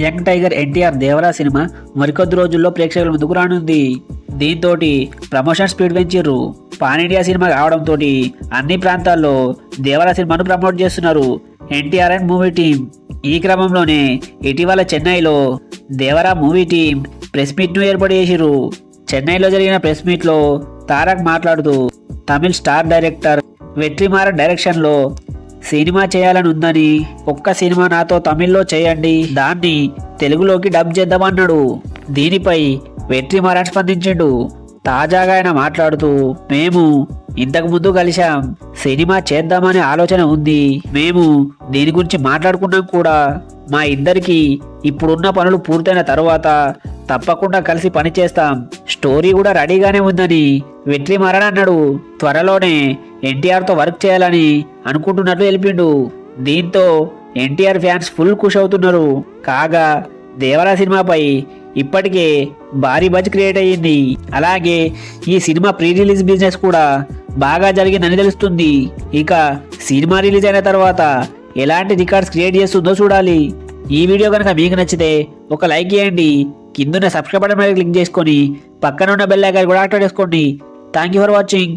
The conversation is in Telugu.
Young tiger NTR Devara cinema మరికొద్ది రోజుల్లో ప్రేక్షకుల ముందుకు రానుంది. దీంతో ప్రమోషన్ స్పీడ్ పెంచిర్రు. పాన్ ఇండియా సినిమా కావడంతో అన్ని ప్రాంతాల్లో దేవరా సినిమాను ప్రమోట్ చేస్తున్నారు ఎన్టీఆర్ అండ్ మూవీ టీం ఈ క్రమంలోనే ఇటీవల చెన్నైలో దేవరా మూవీ టీం ప్రెస్ మీట్ను ఏర్పాటు చేసిర్రు. చెన్నైలో జరిగిన ప్రెస్ మీట్లో తారక్ మాట్లాడుతూ తమిళ్ స్టార్ డైరెక్టర్ వెట్రిమారన్ డైరెక్షన్లో సినిమా చేయాలని ఉందని ఒక్క సినిమా నాతో తమిళ్ళో చేయండి. దాన్ని తెలుగులోకి డబ్ చేద్దామన్నాడు. దీనిపై వెట్రిమారన్ స్పందించిండు. తాజాగా ఆయన మాట్లాడుతూ మేము ఇంతకు ముందు కలిశాం. సినిమా చేద్దామనే ఆలోచన ఉంది. మేము దీని గురించి మాట్లాడుకున్నాం కూడా. మా ఇద్దరికి ఇప్పుడున్న పనులు పూర్తయిన తర్వాత తప్పకుండా కలిసి పని చేస్తాం స్టోరీ కూడా రెడీగానే ఉందని వెట్రిమారన్ అన్నాడు. త్వరలోనే ఎన్టీఆర్తో వర్క్ చేయాలని అనుకుంటున్నట్లు తెలిపిండు. దీంతో ఎన్టీఆర్ ఫ్యాన్స్ ఫుల్ ఖుష్ అవుతున్నారు. కాగా దేవరా సినిమాపై ఇప్పటికే భారీ బజ్ క్రియేట్ అయ్యింది. అలాగే ఈ సినిమా ప్రీ రిలీజ్ బిజినెస్ కూడా బాగా జరిగిందని తెలుస్తుంది. ఇక సినిమా రిలీజ్ అయిన తర్వాత ఎలాంటి రికార్డ్స్ క్రియేట్ చేస్తుందో చూడాలి. ఈ వీడియో కనుక మీకు నచ్చితే ఒక లైక్ చేయండి. కిందున్న సబ్స్క్రైబ్ బటన్ మీద క్లిక్ చేసుకొని పక్కన ఉన్న బెల్ ఐకాన్ కూడా యాక్టివేట్ చేసుకోండి. Thank you for watching